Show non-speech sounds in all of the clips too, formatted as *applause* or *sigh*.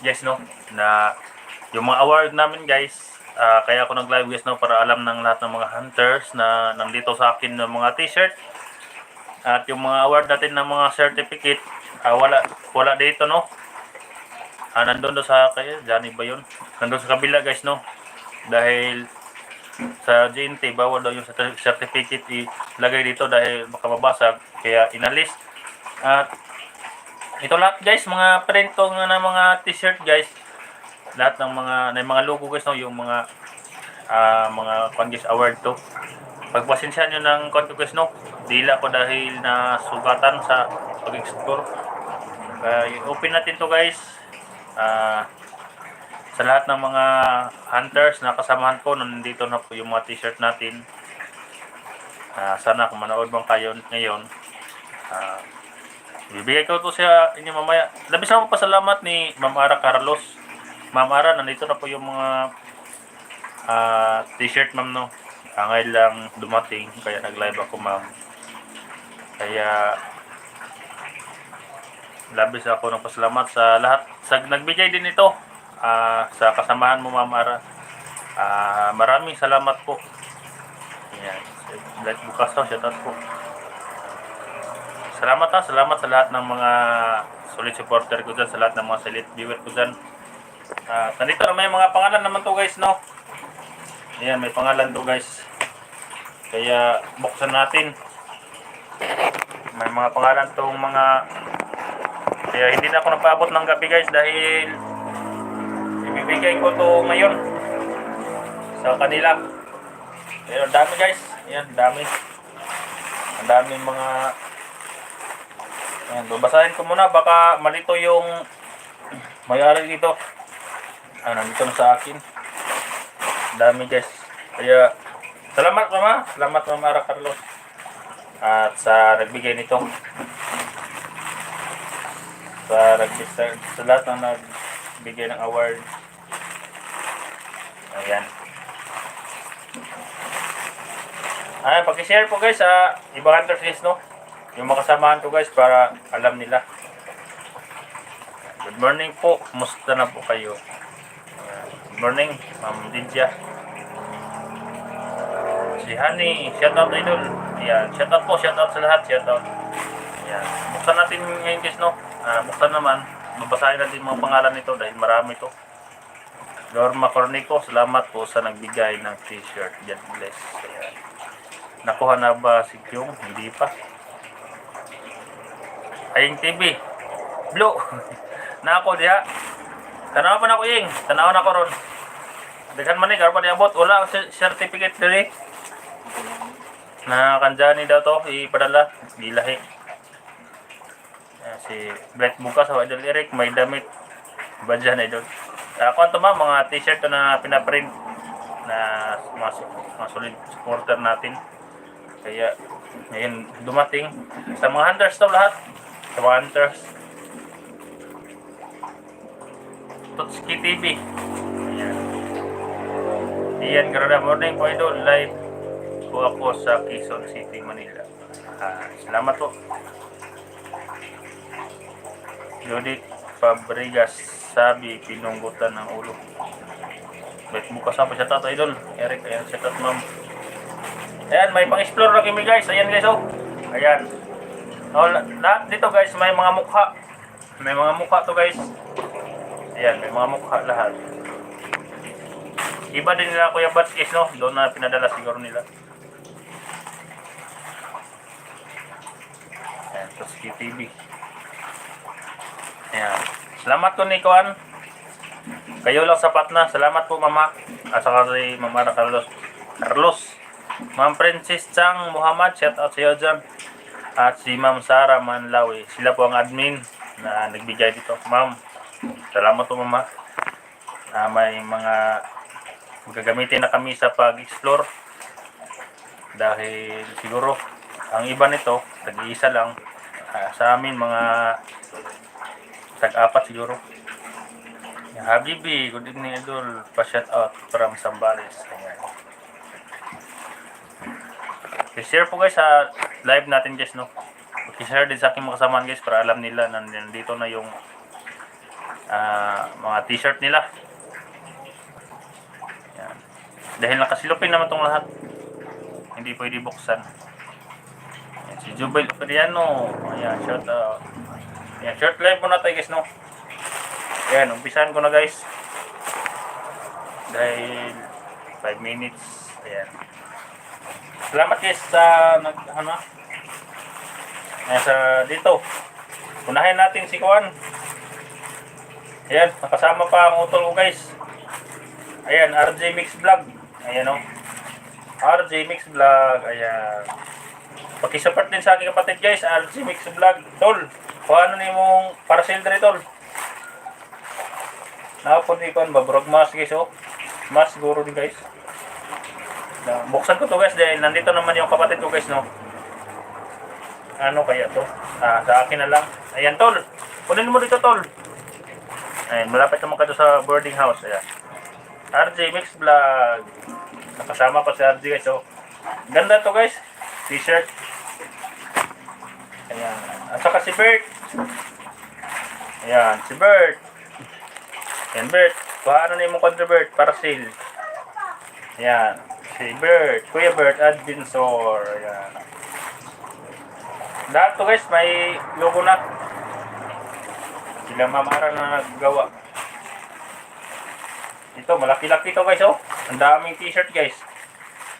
guys no? Na yung mga award namin guys ah, kaya ako nag-live guys no para alam ng lahat ng mga hunters na nandito sa akin ng mga t-shirt. At yung mga award natin ng mga certificate ah, wala wala dito no? Ah, nandun doon sa kaya Johnny ba yun? Nandun sa kabila guys no? Dahil sa GNT bawal daw yung certi- certificate ilagay dito dahil baka mabasag kaya inalis. At ito lahat guys mga printong na mga t-shirt guys. Lahat ng mga na mga logo guys no yung mga ah, mga Congress award to. Pagpasensya nyo ng Congress no. Dila ko dahil na sugatan sa pag-explore. Kaya open natin to guys. Ah sa lahat ng mga hunters na kasamahan ko nandito na po yung mga t-shirt natin. Ah, sana kung manood man kayo ngayon. Ah, bibigay ko to sa inyo mamaya. Labis ako pasalamat ni Ma'am Ara Carlos. Ma'am Ara nandito na po yung mga ah, t-shirt ma'am no? Angay lang dumating kaya nag-live ako ma'am. Kaya labis ako ng pasalamat sa lahat. Sa nagbigay din ito ah, sa kasamahan mo Ma'am Ara. Ah, maraming salamat po. Yan bukas to shout out po salamat ha salamat sa lahat ng mga solid supporter ko dyan sa lahat ng mga solid viewer ko dyan Ah, nandito na may mga pangalan naman to guys no Ayan, may pangalan to guys. Kaya buksan natin. May mga pangalan tong mga kaya hindi na ako napaabot ng gabi guys dahil ibibigay ko to ngayon sa kanila. Pero dami guys. Ayan, dami. Ang dami mga Ayan, babasahin ko muna baka malito yung may-ari dito. Ah, nandito na sa akin dami guys. Kaya salamat mama, salamat mama Ara Carlos. At sa nagbigay nito. Sa nagbigay sa lahat ng nagbigay ng award. Ayan. Ayan, pag-share po guys sa ibang list no. Yung makasamahan ko guys para alam nila. Good morning po. Kumusta na po kayo? Good morning, Ma'am Lydia. Si Honey, shout out idol. Ayan, shout out po, shout out sa lahat, shout out. Ayan, buksan natin ngayon guys, no? Ah, buksan naman, babasahin natin mga pangalan nito dahil marami to. Norma Cornico, salamat po sa nagbigay ng t-shirt. God bless. Ayan. Nakuha na ba si Kyung? Hindi pa. Aying TV. Blue. *laughs* na ako diha. Tanaw pa na ko ying. Tanaw na ko ron. Daghan man ni karon pa niabot wala certificate diri. Na kanjani daw to ipadala gilahi. Ayan, si Black Bukas sa Idol Eric may damit badyan idol. Ako to ma mga t-shirt na pinaprint na mga, mga solid supporter natin. Kaya ngayon dumating sa mga hunters to lahat. Sa mga hunters. Tutski TV. Ayan. Iyan, Garada Morning po idol. Live po ako sa Quezon City, Manila. Ah, salamat po. Judith Fabregas sabi pinunggutan ng ulo. Wait, bukas pa siya tato idol. Eric, ayan siya tato ma'am. Ayan, may pang-explore na kami guys. Ayan guys oh. Ayan. Oh, la- lahat dito guys, may mga mukha. May mga mukha to guys. Ayan, may mga mukha lahat. Iba din nila Kuya Bats guys, no? Doon na pinadala siguro nila. Ayan, tapos KTV. Ayan. Salamat ko ni Kuan. Kayo lang sapat na. Salamat po mama. At saka kay Mama Carlos. Carlos. Ma'am Princess Chang Muhammad. Shout out sa iyo dyan. At si Ma'am Sara Manlawi. Sila po ang admin na nagbigay dito. Ma'am, salamat po mama. Ah, may mga gagamitin na kami sa pag-explore dahil siguro ang iba nito tag-iisa lang Ah, sa amin mga tag-apat siguro Habibi, good evening idol pa-shout out from Sambales Ayan. i-share po guys sa live natin guys no i-share din sa aking mga kasamahan guys para alam nila na nandito na yung ah, mga t-shirt nila. Yan. Dahil nakasilupin naman tong lahat. Hindi pwede buksan. Yan, si Jubel Periano. Ayan, shout out. Ayan, short live muna tayo guys, no? Ayan, umpisahan ko na guys. Dahil 5 minutes. Ayan. Salamat guys sa nag ano. Ayan, sa dito. Unahin natin si Kuan. Ayan, nakasama pa ang utol ko guys. Ayan, RJ Mix Vlog. Ayan o. RJ Mix Vlog. Ayan. Pakisupport din sa aking kapatid guys, RJ Mix Vlog. Tol, kung ano ni mong parcel dito tol. Nakapon ni Kuan ba? Brog mas guys oh. Mas siguro din guys. Buksan ko to guys dahil nandito naman yung kapatid ko guys no. Ano kaya to? Ah, sa akin na lang. Ayan tol. Kunin mo dito tol. Ayan, malapit naman ka doon sa boarding house. Ayan. RJ Mix Vlog. Nakasama pa si RJ guys oh. Ganda to guys. T-shirt. Ayan. At saka si Bert. Ayan, si Bert. Ayan, Bert. Kuha na yung kontra Bert para sale. Ayan. Si Bert. Kuya Bert Advinsor. Ayan. Lahat to guys, may logo na. Sila mamara na naggawa. Ito, malaki-laki to guys, oh. Ang daming t-shirt guys.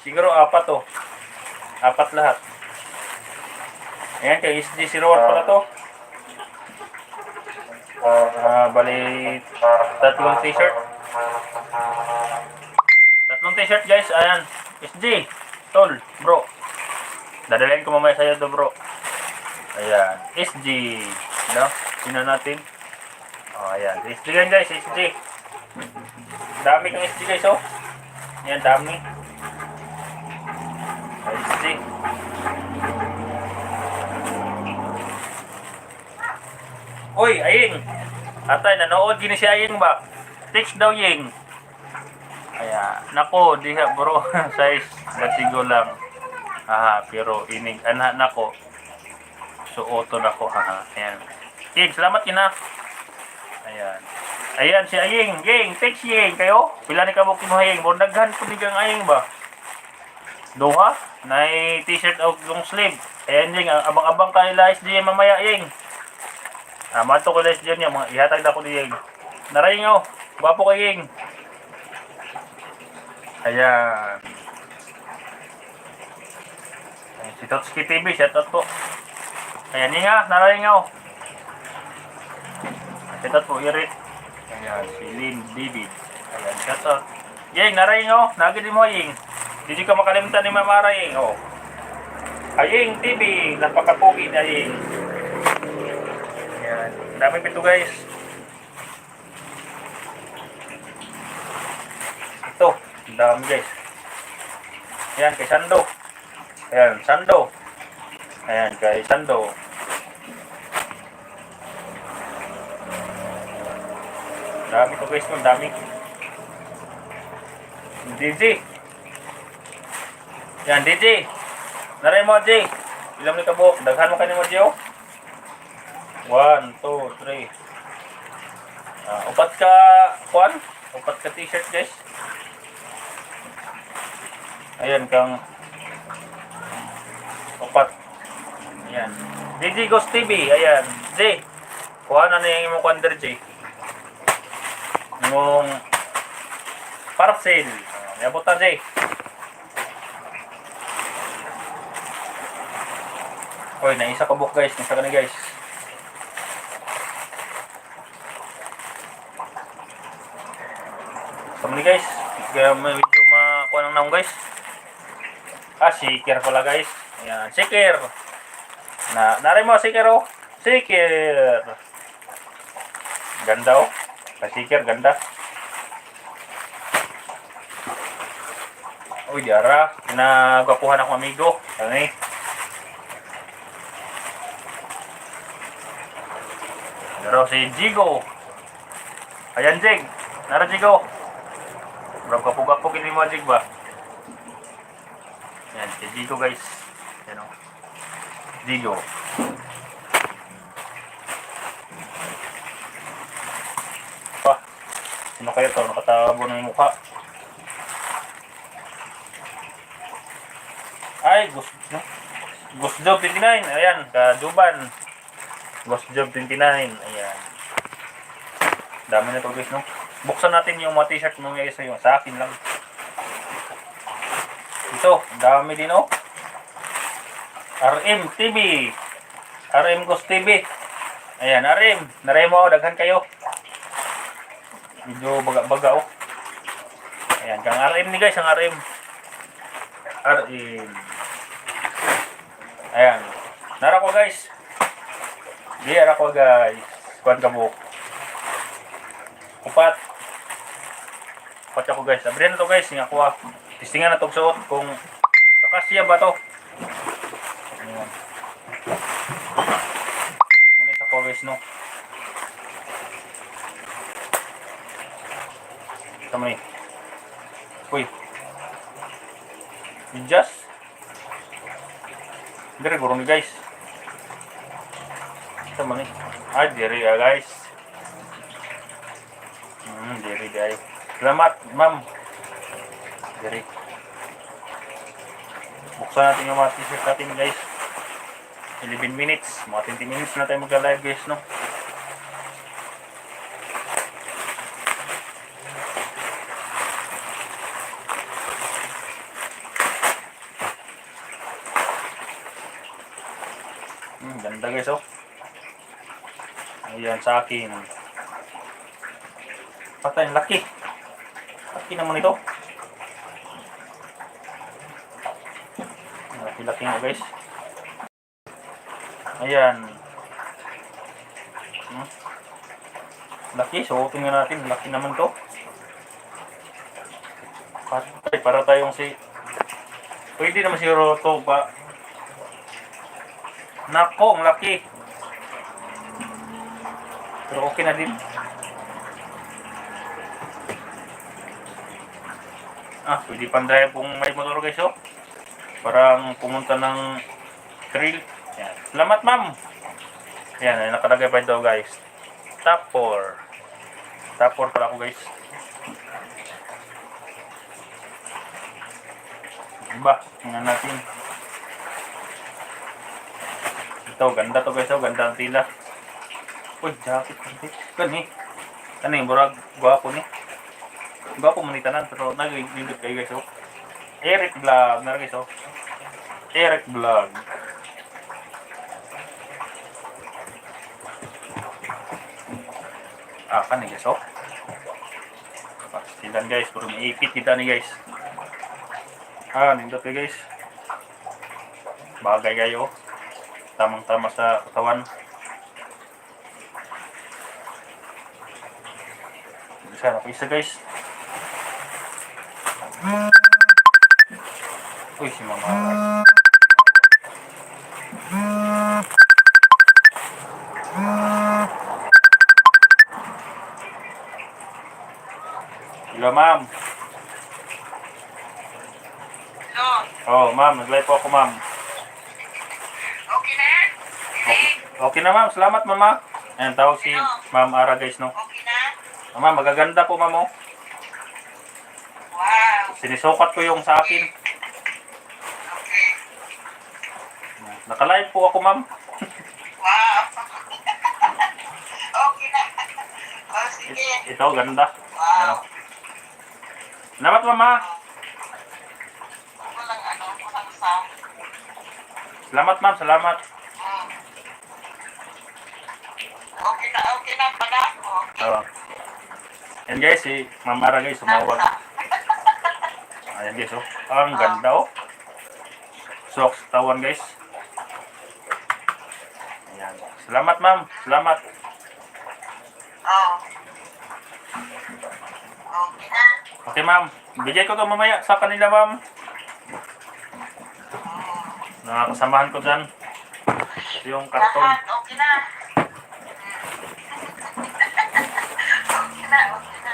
Siguro apat to. Apat lahat. Ayan, kay SG01 pala to. Ah, bali, tatlong t-shirt. T-shirt guys, ayan. SG, tol, bro. Dadalhin ko mamaya sa'yo to bro. Ayan, SG. No? Sino natin? Oh, ayan. SG yan guys, SG. Dami kang SG guys, oh. Ayan, dami. SG. Uy, Aying. Atay, nanood gini si Aying ba? Text daw Ying. Kaya, nako, diha bro, *laughs* size, basigo lang. Aha, pero inig, anak nako. Suoto nako, aha, ayan. Ying, salamat kina. Ayan. Ayan, si Aying, Ying, text Ying, kayo? Pila ni kabuk mo Aying, mo daghan po ni kang Aying ba? Duha, na t-shirt o long sleeve. Ayan Ying, abang-abang kayo lais di mamaya Ying. Ah, mato ko lais diyan yung mga ihatag na ko di Ying. Naraying oh, gwapo kay Ying. Ayan. Si Totski TV, shout out po. Ayan Ying ah, naraying oh. Shout out po, Irit. Ayan, si Lynn David. Ayan, shout out. Ying, naraying oh, nagin mo Ying. Hindi ka makalimutan ni Mama Raying oh. Aying TV, napakapugi na Aying. Ayan, dami pito guys. Ito, ang dami guys. Ayan, kay Sando. Ayan, Sando. Ayan, kay Sando. Dami to guys, ang dami. DJ. Yan, DJ. Naray mo, J. Ilang ni kabuk. Daghan mo kayo mo, J, oh. One, two, three. Ah, upat ka, kuan? Upat ka t-shirt, guys. Ayan, kang upat. Ayan. DJ Ghost TV. Ayan. J. Kuha na na yung imong kuan der, J. Imong parcel. Uh, Yabot na, J. Oy, naisa ka book guys, nasa ka na guys. Sama ni guys, kaya may video makuha ng naong guys. Ah, sikir pala guys. Ayan, sikir. Na, narin mo sikir oh. Sikir. Ganda oh. Kasikir, ganda. Uy, diara. Nagwapuhan ako amigo. Ano eh. Pero si Jigo. Ayan, Jig. Nara, Jigo. Bro, kapug-kapug ini mo, Jig ba? Jigo, guys. Ayan o. Jigo. Sino kaya to? Nakatabo ng mukha. Ay, Ghost, no? Ghost Job 29. Ayan, kajuban. Ghost Job 29. Ayan. Dami na to guys, no? Buksan natin yung mga t-shirt mo guys. Yung sa akin lang. Ito, dami din, oh. RM TV. RM Ghost TV. Ayan, RM. Naray mo, daghan kayo. Medyo baga-baga, oh. Ayan, kang RM ni guys, ang RM. RM. Ayan. Nara ko guys. Di, ara ko guys. Kuhan ka buhok. Kupat. Kupat ako guys. Sabihin na to guys. Nga kuha. Tistingan na to suot kung kakasya ba to. Ayan. Muna sa guys no. Tama ni. Uy. Just. Dire gurong guys. Tama ni. Ah, dire ah guys. Hmm, dire guys. Salamat, ma'am. Dire. Buksan natin yung mga t-shirt natin guys. 11 minutes. Mga 20 minutes na tayo magla-live guys, no? Hmm, ganda guys, oh. Ayan sa akin. Patay, laki. Laki naman ito. Laki-laki nga guys. Ayan. Hmm. Laki, suotin nga natin. Laki naman to. Patay, para tayong si... Pwede naman siguro to ba? Nako, ang laki. Pero okay na din. Ah, pwede panday kung may motor guys, oh. Parang pumunta ng trail. Yan. Salamat, ma'am. Yan, ay nakalagay pa ito, guys. Top 4. Top 4 pala ako, guys. Diba? Tingnan natin. Ito, ganda to guys. Oh, ganda ang tila. Uy, jacket. Gani. Kani, burag. Gwapo ni. Gwapo mo ni tanan. Pero nag-lindot kayo guys. Oh. Eric Vlog. Nara guys. Oh. Eric Vlog. Ah, kani guys. Oh. Pastilan guys. Puro may ipit kita ni guys. Ah, nindot kayo guys. Bagay kayo. Tamang-tama sa katawan. Isa na isa guys. Uy, si mama. Hello, ma'am. Hello. Oh, ma'am. Nag-live po ako, ma'am. Okay na? Okay, okay na, ma'am. Salamat, mama. Ayan, tawag si Ma'am Ara, guys, no? Okay na? Ah, Ma'am, magaganda po, ma'am, oh. Wow. Sinisukat ko yung sa akin. Okay. Nakalive po ako, ma'am. Wow. *laughs* okay na. Oh, sige. Ito, ganda. Salamat, mama. Walang ano, walang sound. Salamat, ma'am. Salamat. Hmm. Okay na, okay na pala. Okay. Oh. Yan, guys, si Ma'am Ara, guys, sumawag. Ayan, guys, oh. Ang ganda, oh. Socks, tawan, guys. Ayan. Salamat, ma'am. Salamat. Oh. Okay na. Okay, ma'am. Bigay ko to mamaya sa kanila, ma'am. Nakakasamahan ko dyan. Yung karton. Lahat, okay na. Okay na, okay na.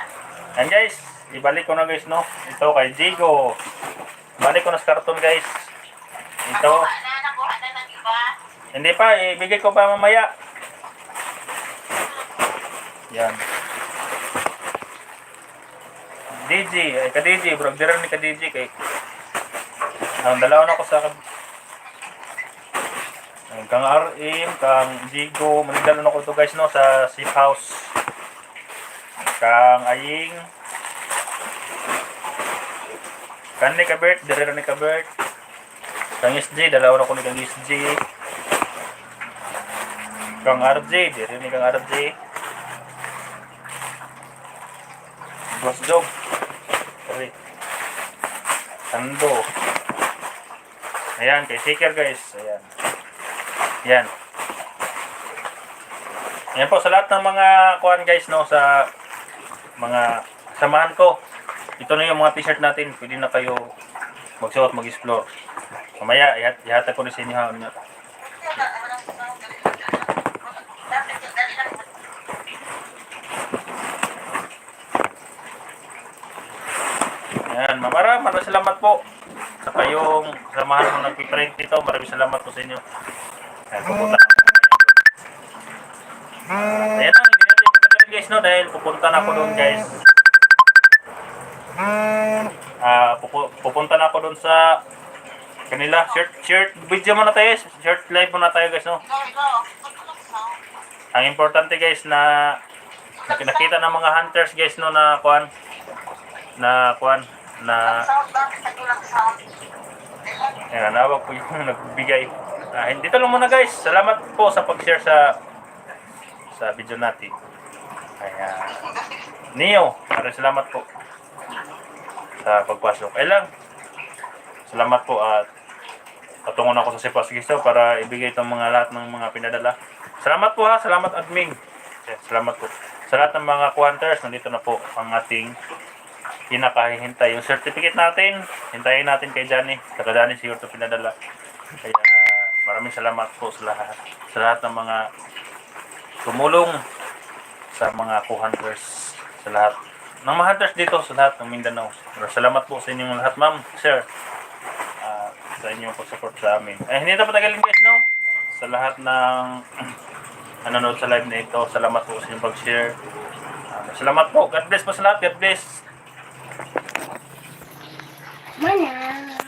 Yan guys, ibalik ko na guys no. Ito kay Jigo. Balik ko na sa karton guys. Ito. Nakuha na, nakuha na ng iba. Hindi pa, ibigay ko pa mamaya. Yan. DJ, ay ka DJ, bro, dira ni ka DJ kay ang dalaw na ko sa Ang kang RM, kang Jigo, manigdalo na ko to guys no sa safe house. Kang Aying, kan ni ka Bert, ni ka Bert. Kang SJ, dalawa na ko ni kang SJ. Kang RJ, dira ni kang RJ. Boss Jog. Sando. Ayan, kay Seeker guys. Ayan. Yan. Yan po, sa lahat ng mga kuhan guys, no, sa mga samahan ko. Ito na yung mga t-shirt natin. Pwede na kayo magsuot, mag-explore. Mamaya, ihat, ihatag ko na sa inyo. ha. Yan, mamara, maraming salamat po. Sa kayong samahan mo nagpiprint dito. Maraming salamat po sa inyo. Yan, pupunta ngayon. Ayan lang, hindi natin patagalin guys, no? Dahil pupunta na ako doon guys. Ah, pupu- pupunta na ako doon sa kanila. Shirt, shirt, video muna tayo. Shirt live muna tayo guys, no? Ang importante guys na nak- nakita ng mga hunters guys no na kuan na kuan na. Ayan, nawag po yung *laughs* nagbigay. Ah, dito lang muna guys. Salamat po sa pag-share sa sa video natin. Ayan. Neo, maraming salamat po sa pagpasok. Ay lang. Salamat po at patungon ako sa Sipas Gisto para ibigay itong mga lahat ng mga pinadala. Salamat po ha. Salamat admin. Salamat po. Sa lahat ng mga hunters, nandito na po ang ating pinakahihintay. Yung certificate natin, hintayin natin kay Johnny. Saka Johnny siguro ito pinadala. Kaya maraming salamat po sa lahat. Sa lahat ng mga tumulong sa mga co-hunters. Sa lahat ng mga hunters dito sa lahat ng Mindanao. Pero salamat po sa inyong lahat, ma'am, sir. Ah, sa inyong support sa amin. Eh, hindi na patagalin guys, no? Sa lahat ng *clears throat* nanonood sa live na ito, salamat po sa inyong pag-share. Ah, salamat po. God bless po sa lahat. God bless. 妈呀